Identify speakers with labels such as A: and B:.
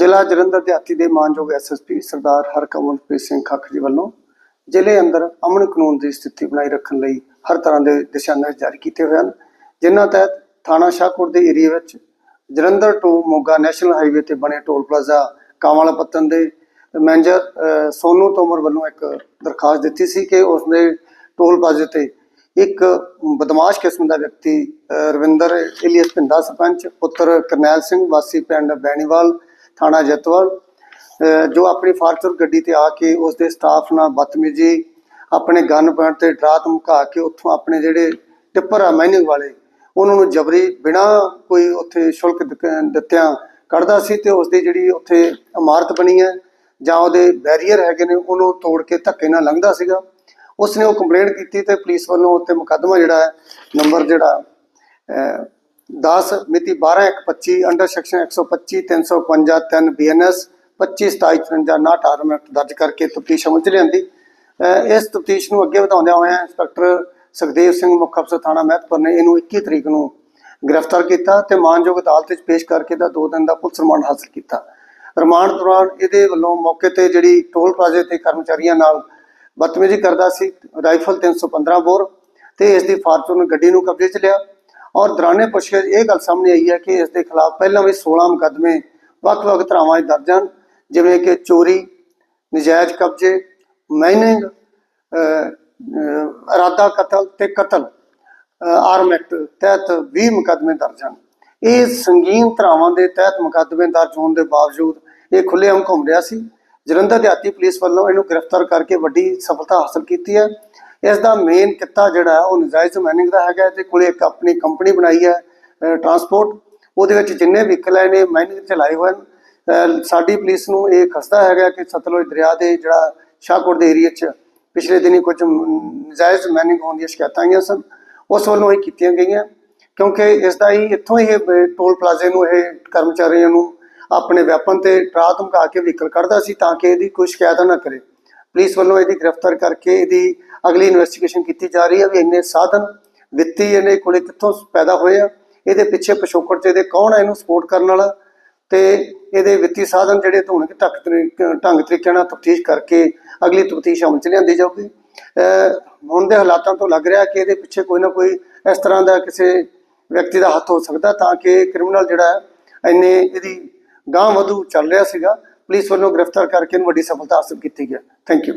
A: ਜ਼ਿਲ੍ਹਾ ਜਲੰਧਰ ਦਿਹਾਤੀ ਦੇ ਮਾਨਯੋਗ ਐਸਐਸਪੀ ਸਰਦਾਰ ਹਰਕਮਲਪ੍ਰੀਤ ਸਿੰਘ ਖੱਖ ਜੀ ਵੱਲੋਂ ਜ਼ਿਲ੍ਹੇ ਅੰਦਰ ਅਮਨ ਕਾਨੂੰਨ ਦੀ ਸਥਿਤੀ ਬਣਾਈ ਰੱਖਣ ਲਈ ਹਰ ਤਰ੍ਹਾਂ ਦੇ ਦਿਸ਼ਾ ਨਿਰਦੇਸ਼ ਜਾਰੀ ਕੀਤੇ ਹੋਏ ਹਨ ਜਿਨ੍ਹਾਂ ਤਹਿਤ ਥਾਣਾ ਸ਼ਾਹਕੋਟ ਦੇ ਏਰੀਆ ਵਿੱਚ Jalandhar to Moga national highway ਤੇ ਬਣੇ ਟੋਲ ਪਲਾਜ਼ਾ ਕਾਂਵਾਲਾ ਪੱਤਨ ਦੇ ਮੈਨੇਜਰ ਅਹ, ਸੋਨੂ ਤੋਮਰ ਵੱਲੋਂ ਇੱਕ ਦਰਖਾਸਤ ਦਿੱਤੀ ਸੀ ਕਿ ਉਸਨੇ ਟੋਲ ਪਲਾਜ਼ੇ ਤੇ ਇੱਕ ਬਦਮਾਸ਼ ਕਿਸਮ ਦਾ ਵਿਅਕਤੀ ਰਵਿੰਦਰ ਇਲੀਅਸ ਪਿੰਡਾ ਸਰਪੰਚ ਪੁੱਤਰ ਕਰਨੈਲ ਸਿੰਘ ਵਾਸੀ ਪਿੰਡ ਬੈਣੀਵਾਲ ਥਾਣਾ ਜਤਵਾਲ ਜੋ ਆਪਣੀ ਫਾਰਚੂਨਰ ਗੱਡੀ ਤੇ ਆ ਕੇ ਉਸ ਦੇ ਸਟਾਫ ਨਾਲ ਬਦਤਮੀਜੀ, ਆਪਣੇ ਗਨ ਪੁਆਇੰਟ ਤੇ ਡਰਾ ਧਮਕਾ ਕੇ ਉੱਥੋਂ ਆਪਣੇ ਜਿਹੜੇ ਟਿੱਪਰ ਆ ਮਾਈਨਿੰਗ ਵਾਲੇ, ਉਹਨਾਂ ਨੂੰ ਜਬਰੀ ਬਿਨਾ ਕੋਈ ਉੱਥੇ ਸ਼ੁਲਕ ਦਿੱਤਿਆਂ ਕੱਢਦਾ ਸੀ ਤੇ ਉਸ ਦੀ ਜਿਹੜੀ ਉੱਥੇ ਇਮਾਰਤ ਬਣੀ ਹੈ ਜਾਂ ਉਹਦੇ ਬੈਰੀਅਰ ਹੈਗੇ ਨੇ, ਉਹਨੂੰ ਤੋੜ ਕੇ ਧੱਕੇ ਨਾਲ ਲੰਘਦਾ ਸੀਗਾ। ਉਸਨੇ ਉਹ ਕੰਪਲੇਂਟ ਕੀਤੀ ਤੇ ਪੁਲਿਸ ਵੱਲੋਂ ਉੱਤੇ ਮੁਕੱਦਮਾ ਜਿਹੜਾ ਹੈ, ਨੰਬਰ ਜਿਹੜਾ 10 ਮਿਤੀ 12/1/25 ਅੰਡਰ ਸੈਕਸ਼ਨ 125 351 3 ਬੀਐਨਐਸ 25 27 54 59 ਐਕਟ ਦਰਜ ਕਰਕੇ ਤਫਤੀਸ਼ ਅਮਲ ਚ ਲਿਆਂਦੀ ਇਸ ਤਫਤੀਸ਼ ਨੂੰ ਅੱਗੇ ਵਧਾਉਂਦਿਆਂ ਹੋਇਆਂ ਇੰਸਪੈਕਟਰ ਸੁਖਦੇਵ ਸਿੰਘ ਮੁੱਖ ਅਫਸਰ ਥਾਣਾ ਮਹਿਤਪੁਰ ਨੇ ਇਹਨੂੰ 21 ਤਰੀਕ ਨੂੰ ਗ੍ਰਿਫਤਾਰ ਕੀਤਾ ਤੇ ਮਾਨਯੋਗ ਅਦਾਲਤ ਵਿੱਚ ਪੇਸ਼ ਕਰਕੇ ਦਾ 2 ਦਿਨ ਦਾ ਪੁਲਿਸ ਰਿਮਾਂਡ ਹਾਸਲ ਕੀਤਾ ਰਿਮਾਂਡ ਦੌਰਾਨ ਇਹਦੇ ਵੱਲੋਂ ਮੌਕੇ ਤੇ ਜਿਹੜੀ ਟੋਲ ਪਲਾਜ਼ੇ ਤੇ ਕਰਮਚਾਰੀਆਂ ਨਾਲ ਬਦਤਮੀਜ਼ੀ ਕਰਦਾ ਸੀ ਰਾਈਫਲ 315 ਬੋਰ ਤੇ ਇਸ ਦੀ ਫਾਰਚੂਨ ਗੱਡੀ ਨੂੰ ਕਬਜ਼ੇ 'ਚ ਲਿਆ ਔਰ ਦੌਰਾਨੇ ਪੁੱਛਗਿੱਛ ਇਹ ਗੱਲ ਸਾਹਮਣੇ ਆਈ ਹੈ ਕਿ ਇਸ ਦੇ ਖਿਲਾਫ ਪਹਿਲਾਂ ਵੀ 16 ਮੁਕੱਦਮੇ ਵੱਖ-ਵੱਖ ਧਾਰਾਵਾਂ 'ਚ ਦਰਜ ਹਨ, ਜਿਵੇਂ ਕਿ ਚੋਰੀ, ਨਜਾਇਜ਼ ਕਬਜ਼ੇ, ਮਾਈਨਿੰਗ ਇਰਾਦਾ ਕਤਲ ਤੇ ਕਤਲ ਆਰਮ ਐਕਟ ਤਹਿਤ 20 ਮੁਕੱਦਮੇ ਦਰਜ ਹਨ। ਇਹ ਸੰਗੀਨ ਧਾਰਾਵਾਂ ਦੇ ਤਹਿਤ ਮੁਕੱਦਮੇ ਦਰਜ ਹੋਣ ਦੇ ਬਾਵਜੂਦ ਇਹ ਖੁੱਲ੍ਹੇਆਮ ਘੁੰਮ ਰਿਹਾ ਸੀ। ਜਲੰਧਰ ਦਿਹਾਤੀ ਪੁਲਿਸ ਵੱਲੋਂ ਇਹਨੂੰ ਗ੍ਰਿਫਤਾਰ ਕਰਕੇ ਵੱਡੀ ਸਫਲਤਾ ਹਾਸਲ ਕੀਤੀ ਹੈ। ਇਸ ਦਾ ਮੇਨ ਕਿੱਤਾ ਜਿਹੜਾ ਉਹ ਨਜਾਇਜ਼ ਮਾਈਨਿੰਗ ਦਾ ਹੈਗਾ ਤੇ ਕੋਲੇ ਇੱਕ ਆਪਣੀ ਕੰਪਨੀ ਬਣਾਈ ਹੈ ਟਰਾਂਸਪੋਰਟ ਉਹਦੇ ਵਿੱਚ ਜਿੰਨੇ ਵਹੀਕਲ ਆਏ ਨੇ ਮਾਈਨਿੰਗ ਚਲਾਏ ਹੋਏ ਹਨ। ਸਾਡੀ ਪੁਲਿਸ ਨੂੰ ਇਹ ਖਸਤਾ ਹੈਗਾ ਕਿ ਸਤਲੁਜ ਦਰਿਆ ਦੇ ਜਿਹੜਾ ਸ਼ਾਹਕੋਟ ਦੇ ਏਰੀਆ 'ਚ ਪਿਛਲੇ ਦਿਨੀ ਕੁਝ ਨਜਾਇਜ਼ ਮਾਈਨਿੰਗ ਹੋਣ ਦੀਆਂ ਸ਼ਿਕਾਇਤਾਂ ਆਈਆਂ ਸਨ। ਉਸ ਵੱਲੋਂ ਇਹ ਕੀਤੀਆਂ ਗਈਆਂ, ਕਿਉਂਕਿ ਇਸ ਦਾ ਹੀ ਇੱਥੋਂ ਹੀ ਇਹ ਟੋਲ ਪਲਾਜ਼ੇ ਨੂੰ ਇਹ ਕਰਮਚਾਰੀਆਂ ਨੂੰ ਆਪਣੇ ਵੈਪਨ ਤੇ ਟਰਾ ਧਮਕਾ ਕੇ ਵਹੀਕਲ ਕੱਢਦਾ ਸੀ ਤਾਂ ਕਿ ਇਹਦੀ ਕੋਈ ਸ਼ਿਕਾਇਤ ਨਾ ਕਰੇ। ਪੁਲਿਸ ਵੱਲੋਂ ਇਹਦੀ ਗ੍ਰਿਫਤਾਰ ਕਰਕੇ ਇਹਦੀ ਅਗਲੀ ਇਨਵੈਸਟੀਗੇਸ਼ਨ ਕੀਤੀ ਜਾ ਰਹੀ ਹੈ ਵੀ ਇੰਨੇ ਸਾਧਨ ਵਿੱਤੀ ਇਹਨੇ ਕੋਲੇ ਕਿੱਥੋਂ ਪੈਦਾ ਹੋਏ ਆ, ਇਹਦੇ ਪਿੱਛੇ ਪਿਛੋਕੜ ਚ ਇਹਦੇ ਕੌਣ ਆ ਇਹਨੂੰ ਸਪੋਰਟ ਕਰਨ ਵਾਲਾ? ਤੇ ਇਹਦੇ ਵਿੱਤੀ ਸਾਧਨ ਜਿਹੜੇ ਹੋਣਗੇ ਢੱਕ ਤਰੀ- ਢੰਗ ਤਰੀਕੇ ਨਾਲ ਤਫਤੀਸ਼ ਕਰਕੇ ਅਗਲੀ ਤਫਤੀਸ਼ ਅਮਲ ਚ ਲਿਆਂਦੀ ਜਾਊਗੀ। ਹੁਣ ਦੇ ਹਾਲਾਤਾਂ ਤੋਂ ਲੱਗ ਰਿਹਾ ਕਿ ਇਹਦੇ ਪਿੱਛੇ ਕੋਈ ਨਾ ਕੋਈ ਇਸ ਤਰ੍ਹਾਂ ਦਾ ਕਿਸੇ ਵਿਅਕਤੀ ਦਾ ਹੱਥ ਹੋ ਸਕਦਾ ਤਾਂ ਕਿ ਕ੍ਰਿਮੀਨਲ ਜਿਹੜਾ ਹੈ ਇੰਨੇ ਇਹਦੀ ਗਾਂਹ ਵਧੂ ਚੱਲ ਰਿਹਾ ਸੀਗਾ। ਪੁਲਿਸ ਵੱਲੋਂ ਗ੍ਰਿਫਤਾਰ ਕਰਕੇ ਇਹਨੂੰ ਵੱਡੀ ਸਫਲਤਾ ਹਾਸਲ ਕੀਤੀ ਗਿਆ ਥੈਂਕ ਯੂ